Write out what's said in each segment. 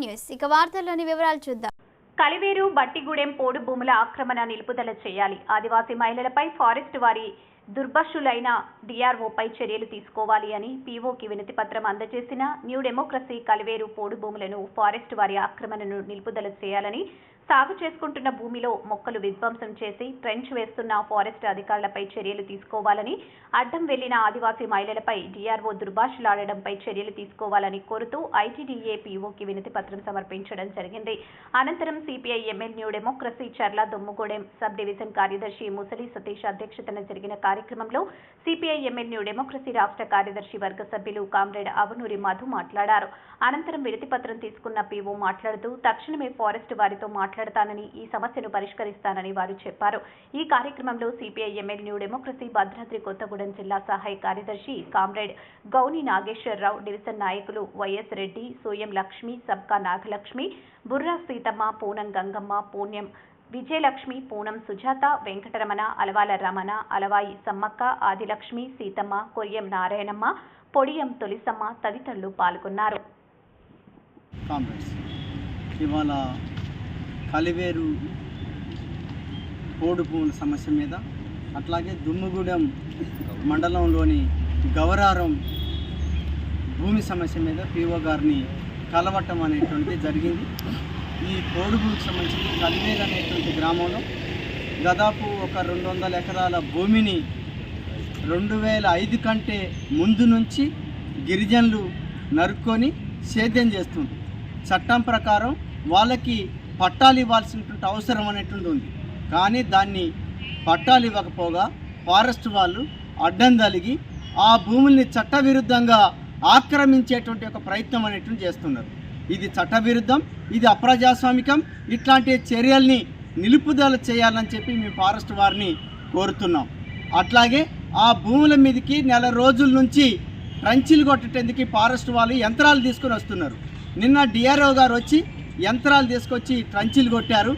News. ఇక వార్తల్లోని వివరాలు చూద్దాం. కలివేరు బట్టిగూడెం పోడు భూముల ఆక్రమణ నిలుపుదల చేయాలి. ఆదివాసీ మహిళలపై ఫారెస్ట్ వారి దుర్భషులైన డిఆర్ఓపై చర్యలు తీసుకోవాలి అని పీఓకి వినతి పత్రం అందజేసిన న్యూ డెమోక్రసీ కలివేరు పోడు భూములను ఫారెస్ట్ వారి ఆక్రమణను నిలుపుదల చేయాలని సాగు చేసుకుంటున్న భూమిలో మొక్కలు విధ్వంసం చేసి ట్రెంచ్ వేస్తున్న ఫారెస్ట్ అధికారులపై చర్యలు తీసుకోవాలని అడ్డం వెళ్ళిన ఆదివాసీ మహిళలపై డిఆర్ఓ దుర్భాషలాడడంపై చర్యలు తీసుకోవాలని కోరుతూ ఐటీడీఏ పీఓకి వినతి పత్రం సమర్పించడం జరిగింది. అనంతరం CPI ML New Democracy Charla Dummugudem sub division కార్యదర్శి ముసలి సతీష్ అధ్యక్షతన జరిగిన కార్యక్రమంలో సిపిఐ ఎమ్మెల్ న్యూ డెమోక్రసీ రాష్ట్ర కార్యదర్శి వర్గ సభ్యులు కామ్రేడ్ అవనూరి మధు మాట్లాడారు. అనంతరం వినతి పత్రం తీసుకున్న పీఓ మాట్లాడుతూ తక్షణమే ఫారెస్ట్ వారితో మాట్లాడతానని ఈ సమస్యను పరిష్కరిస్తానని వారు చెప్పారు. ఈ కార్యక్రమంలో CPI MLA New Democracy Bhadradri Kothagudem జిల్లా సహాయ కార్యదర్శి కామ్రేడ్ గౌని నాగేశ్వరరావు డివిజన్ నాయకులు వైఎస్ రెడ్డి సోయం లక్ష్మి సబ్కా నాగలక్ష్మి బుర్రా సీతమ్మ పూనం గంగమ్మ పూణ్యం విజయలక్ష్మి పూనం సుజాత వెంకటరమణ అలవాల రమణ అలవాయి సమ్మక్క ఆదిలక్ష్మి సీతమ్మ కొయ్యం నారాయణమ్మ పొడియం తొలిసమ్మ తదితరులు పాల్గొన్నారు. కామ్రేడ్స్ ఇవాళ కలివేరు పోడు భూముల సమస్య మీద అట్లాగే దుమ్ముగూడెం మండలంలోని గవరారం భూమి సమస్య మీద పిఓ గారిని కలవటం అనేటువంటిది జరిగింది. ఈ పోడు భూమికి సంబంధించి కలివేరు అనేటువంటి గ్రామంలో దాదాపు ఒక రెండు వందల ఎకరాల భూమిని రెండు వేల ఐదు కంటే ముందు నుంచి గిరిజనులు నరుక్కొని సేద్యం చేస్తుంది చట్టం ప్రకారం వాళ్ళకి పట్టాలు ఇవ్వాల్సినటువంటి అవసరం అనేటువంటి ఉంది. కానీ దాన్ని పట్టాలు ఇవ్వకపోగా ఫారెస్ట్ వాళ్ళు అడ్డం తలిగి ఆ భూముల్ని చట్టవిరుద్ధంగా ఆక్రమించేటువంటి ఒక ప్రయత్నం అనేటువంటి చేస్తున్నారు. ఇది చట్టవిరుద్ధం ఇది అప్రజాస్వామికం ఇట్లాంటి చర్యల్ని నిలుపుదల చేయాలని చెప్పి మేము ఫారెస్ట్ వారిని కోరుతున్నాం. అట్లాగే ఆ భూముల మీదకి నెల రోజుల నుంచి ట్రంచీలు కొట్టేందుకు ఫారెస్ట్ వాళ్ళు యంత్రాలు తీసుకొని వస్తున్నారు. నిన్న డిఆర్ఓ గారు వచ్చి యంత్రాలు తీసుకొచ్చి ట్రంచిలు కొట్టారు.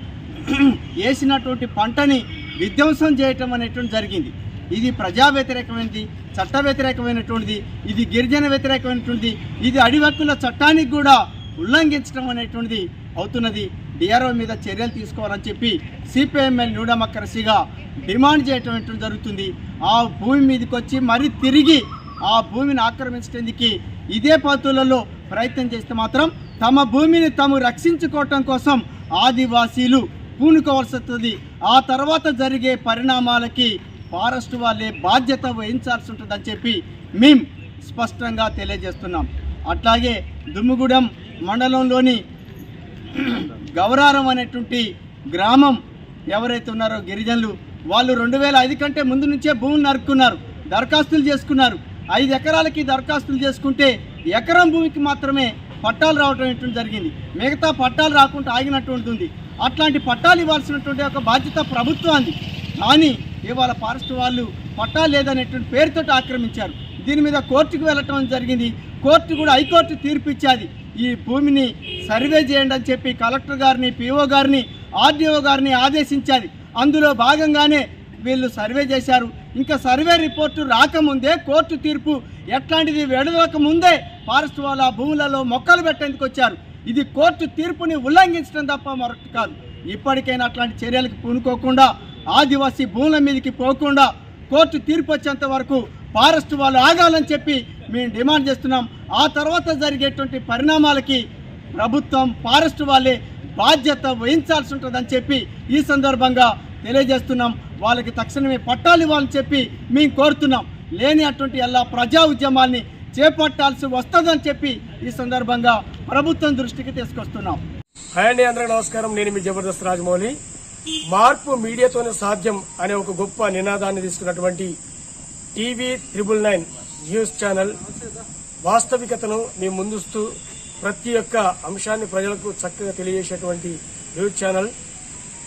వేసినటువంటి పంటని విధ్వంసం చేయటం అనేటువంటి జరిగింది. ఇది ప్రజా వ్యతిరేకమైనది చట్ట వ్యతిరేకమైనటువంటిది ఇది గిరిజన వ్యతిరేకమైనటువంటిది ఇది అడివక్కుల చట్టానికి కూడా ఉల్లంఘించడం అనేటువంటిది అవుతున్నది. డిఆర్ఓ మీద చర్యలు తీసుకోవాలని చెప్పి సిపిఎంఎల్ న్యూడమక్కరసిగా డిమాండ్ చేయటం అనేటువంటి జరుగుతుంది. ఆ భూమి మీదకి వచ్చి మరి తిరిగి ఆ భూమిని ఆక్రమించడానికి ఇదే పద్ధతులలో ప్రయత్నం చేస్తే మాత్రం తమ భూమిని తాము రక్షించుకోవటం కోసం ఆదివాసీలు పూనుకోవాల్సి వస్తుంది ఆ తర్వాత జరిగే పరిణామాలకి ఫారెస్ట్ వాళ్ళే బాధ్యత వహించాల్సి ఉంటుందని చెప్పి మేము స్పష్టంగా తెలియజేస్తున్నాం. అట్లాగే దుమ్ముగూడెం మండలంలోని గౌరారం అనేటువంటి గ్రామం ఎవరైతే ఉన్నారో గిరిజనులు వాళ్ళు రెండు వేల ఐదు కంటే ముందు నుంచే భూములు నరుక్కున్నారు దరఖాస్తులు చేసుకున్నారు. ఐదు ఎకరాలకి దరఖాస్తులు చేసుకుంటే ఎకరం భూమికి మాత్రమే పట్టాలు రావడం అనేటువంటి జరిగింది. మిగతా పట్టాలు రాకుండా ఆగినట్టు ఉంటుంది అట్లాంటి పట్టాలు ఇవ్వాల్సినటువంటి ఒక బాధ్యత ప్రభుత్వాన్ని కానీ ఇవాళ ఫారెస్ట్ వాళ్ళు పట్టాలు లేదనేటువంటి పేరుతో ఆక్రమించారు. దీని మీద కోర్టుకు వెళ్ళటం జరిగింది. కోర్టు కూడా హైకోర్టు తీర్పు ఇచ్చేది. ఈ భూమిని సర్వే చేయండి అని చెప్పి కలెక్టర్ గారిని పిఓ గారిని ఆర్డీఓ గారిని ఆదేశించాలి అందులో భాగంగానే వీళ్ళు సర్వే చేశారు. ఇంకా సర్వే రిపోర్టు రాకముందే కోర్టు తీర్పు ఎట్లాంటిది వెడలక ముందే ఫారెస్ట్ వాళ్ళ భూములలో మొక్కలు పెట్టేందుకు వచ్చారు. ఇది కోర్టు తీర్పుని ఉల్లంఘించడం తప్ప మరొకటి కాదు. ఇప్పటికైనా అట్లాంటి చర్యలకు పూనుకోకుండా ఆదివాసీ భూముల మీదకి పోకుండా కోర్టు తీర్పు వచ్చేంత వరకు ఫారెస్ట్ వాళ్ళు ఆగాలని చెప్పి మేము డిమాండ్ చేస్తున్నాం. ఆ తర్వాత జరిగేటువంటి పరిణామాలకి ప్రభుత్వం ఫారెస్ట్ వాళ్ళే బాధ్యత వహించాల్సి ఉంటుందని చెప్పి ఈ సందర్భంగా తెలియజేస్తున్నాం. వాళ్ళకి తక్షణమే పట్టాలు ఇవ్వాలని చెప్పి మేము కోరుతున్నాం. లేని అటువంటి ఎలా ప్రజా ఉద్యమాన్ని చేపట్టాల్సి వస్తుందని చెప్పి ఈ సందర్భంగా ప్రభుత్వం దృష్టికి తీసుకొస్తున్నాం. హాయ్ అండి అందరికీ నమస్కారం. నేను మీ జబర్దస్త్ రాజమౌళి. మార్పు మీడియాతోనే సాధ్యం అనే ఒక గొప్ప నినాదాన్ని తీసుకున్నటువంటి TV triple nine news channel వాస్తవికతను మీ ముందుస్తూ ప్రతి ఒక్క అంశాన్ని ప్రజలకు చక్కగా తెలియజేసేటువంటి news channel.